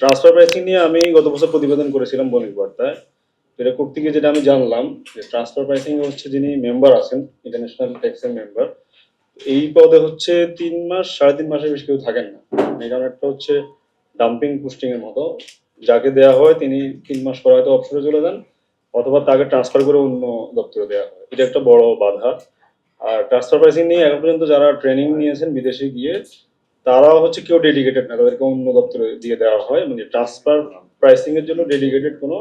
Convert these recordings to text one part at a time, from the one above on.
Transfer pricing নিয়ে আমি গত বছর প্রতিবেদন করেছিলাম বণিক বার্তায় এটা করতে গিয়ে যেটা আমি জানলাম যে ট্রান্সফার প্রাইসিং হচ্ছে যিনি মেম্বার আছেন ইন্টারন্যাশনাল ট্যাক্সের মেম্বার এই পদে হচ্ছে তিন মাস, সাড়ে তিন মাসের বেশি কেউ থাকেন না। এই কারণে একটা হচ্ছে ডাম্পিং পোস্টিং এর মতো। যাকে দেওয়া হয় তিনি তিন মাস পর হয়তো অবসরে চলে যান, অথবা তাকে ট্রান্সফার করে অন্য দপ্তরে দেওয়া হয়। এটা একটা বড় বাধা। আর ট্রান্সফার প্রাইসিং নিয়ে এখন পর্যন্ত যারা ট্রেনিং নিয়েছেন বিদেশে গিয়ে তারাও হচ্ছে কেউ ডেডিকেটেড না, তাদেরকে অন্য দপ্তরে দিয়ে দেওয়া হয় মানে ট্রান্সফার প্রাইসিং এর জন্য ডেডিকেটেড কোনো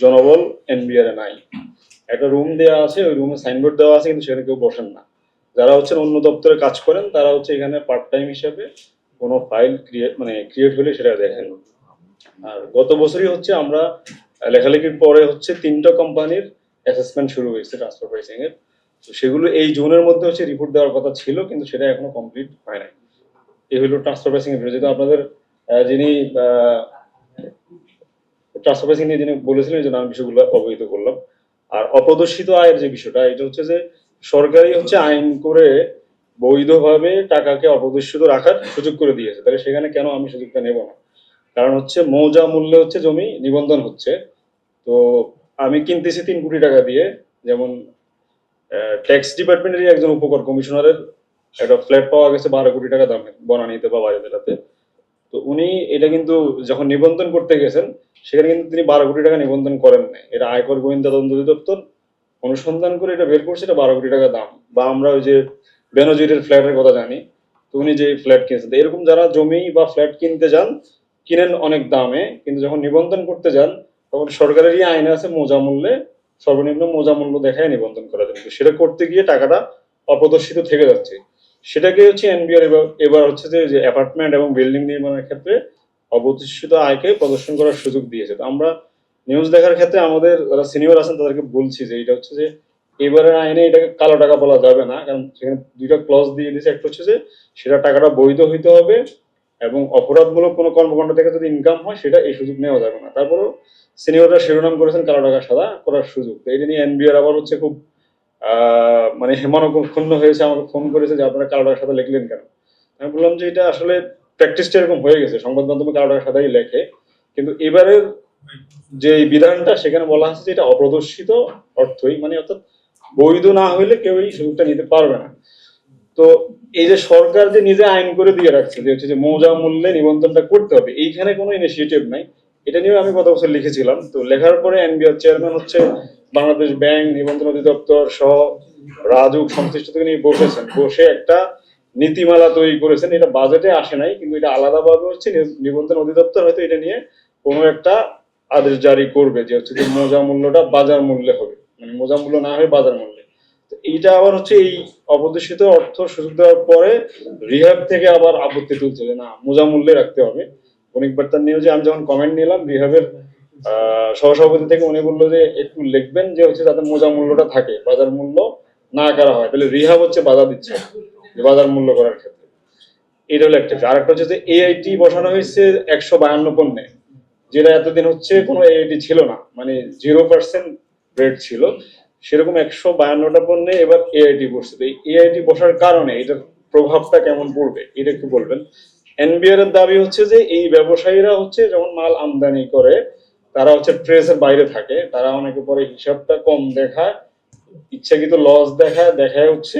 জনবল এনবিআর নাই। একটা রুম দেওয়া আছে, ওই রুমে সাইনবোর্ড দেওয়া আছে, কিন্তু সেখানে কেউ বসেন না। যারা হচ্ছে অন্য দপ্তরে কাজ করেন, তারা হচ্ছে এখানে পার্ট টাইম হিসেবে কোনো ফাইল ক্রিয়েট মানে ক্রিয়েট হলে সেটা দেখেন। আর গত বছরই হচ্ছে আমরা লেখালেখির পরে হচ্ছে তিনটা কোম্পানির অ্যাসেসমেন্ট শুরু হয়েছে ট্রান্সফার প্রাইসিং এর তো সেগুলো এই জোনের মধ্যে হচ্ছে রিপোর্ট দেওয়ার কথা ছিল, কিন্তু সেটা এখনও কমপ্লিট হয় নাই। এই হলো ট্রান্সফার প্রাইসিং এর যেহেতু আপনাদের যিনি ট্রান্সফার প্রাইসিং নিয়ে যিনি বলেছিলেন জন্য আমি বিষয়গুলো অবহিত করলাম। আর অপ্রদর্শিত আয়ের যে বিষয়টা, এটা হচ্ছে যে সরকারি হচ্ছে আইন করে বৈধভাবে টাকাকে অপ্রদর্শিত রাখার সুযোগ করে দিয়েছে। তাহলে সেখানে কেন আমি সুযোগটা নেব না? কারণ হচ্ছে মৌজা মূল্যে হচ্ছে জমি নিবন্ধন হচ্ছে। তো আমি কিনতেছি তিন কোটি টাকা দিয়ে, যেমন ট্যাক্স ডিপার্টমেন্টেরই একজন উপকর কমিশনারের একটা ফ্ল্যাট পাওয়া গেছে বারো কোটি টাকা দামে, বনানীতে বা বাজারেতে। তো উনি এটা কিন্তু যখন নিবন্ধন করতে গেছেন, সেখানে কিন্তু তিনি বারো কোটি টাকা নিবন্ধন করেন নাই। এটা আয়কর গোয়েন্দা তদন্ত অধিদপ্তর অনুসন্ধান করে এটা বের করছে, এটা বারো কোটি টাকা দাম। বা আমরা ওই যে বেনজিরের ফ্ল্যাটের কথা জানি, তো উনি যে ফ্ল্যাট কিনছেন এরকম যারা জমি বা ফ্ল্যাট কিনতে যান, কিনেন অনেক দামে, কিন্তু যখন নিবন্ধন করতে যান, তখন সরকারেরই আইন আছে মোজা মূল্যে, সর্বনিম্ন মোজা মূল্য দেখায় নিবন্ধন করা কিন্তু সেটা করতে গিয়ে টাকাটা অপ্রদর্শিত থেকে যাচ্ছে। সেটাকে হচ্ছে এনবিআর এবার এবার হচ্ছে যে অ্যাপার্টমেন্ট এবং বিল্ডিং নির্মাণের ক্ষেত্রে অপ্রতিষ্ঠিত আয়কে প্রদর্শন করার সুযোগ দিয়েছে। তো আমরা নিউজ দেখার ক্ষেত্রে আমাদের যারা সিনিয়র আছেন তাদেরকে বলছি যে, এটা হচ্ছে যে, এবারের আইনে এটাকে কালো টাকা বলা যাবে না, কারণ সেখানে দুইটা ক্লজ দিয়ে দিয়েছে। একটা হচ্ছে যে, সেটা টাকাটা বৈধ হইতে হবে এবং অপরাধমূলক কোনো কর্মকাণ্ড থেকে যদি ইনকাম হয়, সেটা এই সুযোগ নেওয়া যাবে না। তারপরেও সিনিয়ররা শিরোনাম করেছেন কালো টাকা সাদা করার সুযোগ। তো এটা নিয়ে এনবিআর আবার হচ্ছে খুব মানে মনক্ষুণ্ণ হয়েছে, আমাকে ফোন করেছে যে আপনারা কালো টাকা সাদা লিখলেন কেন? আমি বললাম যে এটা আসলে প্র্যাকটিসটা এরকম হয়ে গেছে, সংবাদ মাধ্যমে কালো টাকা সাদাই লেখে। কিন্তু এবারের যে বিধানটা, সেখানে বলা হচ্ছে যে এটা অপ্রদর্শিত অর্থই মানে অর্থাৎ বৈধ না হইলে কেউ এই সুযোগটা নিতে পারবে না। তো এই যে সরকার যে নিজে আইন করে দিয়ে রাখছে, যে হচ্ছে যে মৌজা মূল্যে নিবন্ধনটা করতে হবে, এইখানে কোনো ইনিশিয়েটিভ নাই। এটা নিয়ে আমি গত বছর লিখেছিলাম। তো লেখার পরে এনবিআর চেয়ারম্যান হচ্ছে বাংলাদেশ ব্যাংক নিবন্ধন অধিদপ্তর সহ রাজুক সংশ্লিষ্ট থেকে নিয়ে বসেছেন। বসে একটা নীতিমালা তৈরি করেছেন। এটা বাজেটে আসে নাই, কিন্তু এটা আলাদাভাবে হচ্ছে। নিবন্ধন অধিদপ্তর হয়তো এটা নিয়ে কোনো একটা আদেশ জারি করবে যে হচ্ছে যে মোজা মূল্যটা বাজার মূল্যে হবে। মানে মোজা মূল্য না হয়ে বাজার মূল্যে। এইটা আবার হচ্ছে এই অপ্রদর্শিত অর্থ সুযোগ দেওয়ার পরে রিহাব থেকে আবার আপত্তি তুলছে যে না, মোজা মূল্যে রাখতে হবে। বণিক বার্তার নিউজে আমি যখন কমেন্ট নিলাম রিহাবের সহসভাপতি থেকে উনি বলল যে একটু লিখবেন যে হচ্ছে যাতে মোজা মূল্যটা থাকে, বাজার মূল্য না করা হয়। তাহলে রিহাব হচ্ছে বাধা দিচ্ছে বাজার মূল্য করার ক্ষেত্রে। এটা হলো একটা বিষয়। আরেকটা হচ্ছে যে এআইটি বসানো হয়েছে একশো বায়ান্ন পণ্যে, যেটা এতদিন হচ্ছে কোনো এআইটি ছিল না মানে জিরো পার্সেন্ট রেট ছিল। সেরকম একশো বায়ান্নটা পণ্যে এবার এআইটি বসছে। তো এই এআইটি বসার কারণে এটার প্রভাবটা কেমন পড়বে, এটা একটু বলবেন। এনবিআর এর দাবি হচ্ছে যে এই ব্যবসায়ীরা হচ্ছে যেমন মাল আমদানি করে তারা হচ্ছে ট্রেসের বাইরে থাকে, তারা অনেকে পরে হিসাবটা কম দেখায়, ইচ্ছাকৃত লস দেখায় দেখায় হচ্ছে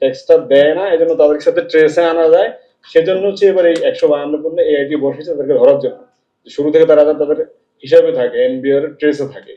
ট্যাক্সটা দেয় না, এজন্য তাদের সাথে ট্রেসে আনা যায়। সেজন্য হচ্ছে এবার এই একশো বায়ান্ন পণ্য এআইটি বসেছে তাদেরকে ধরার জন্য। শুরু থেকে তারা তাদের হিসাবে থাকে এনবিআর ট্রেসে থাকে।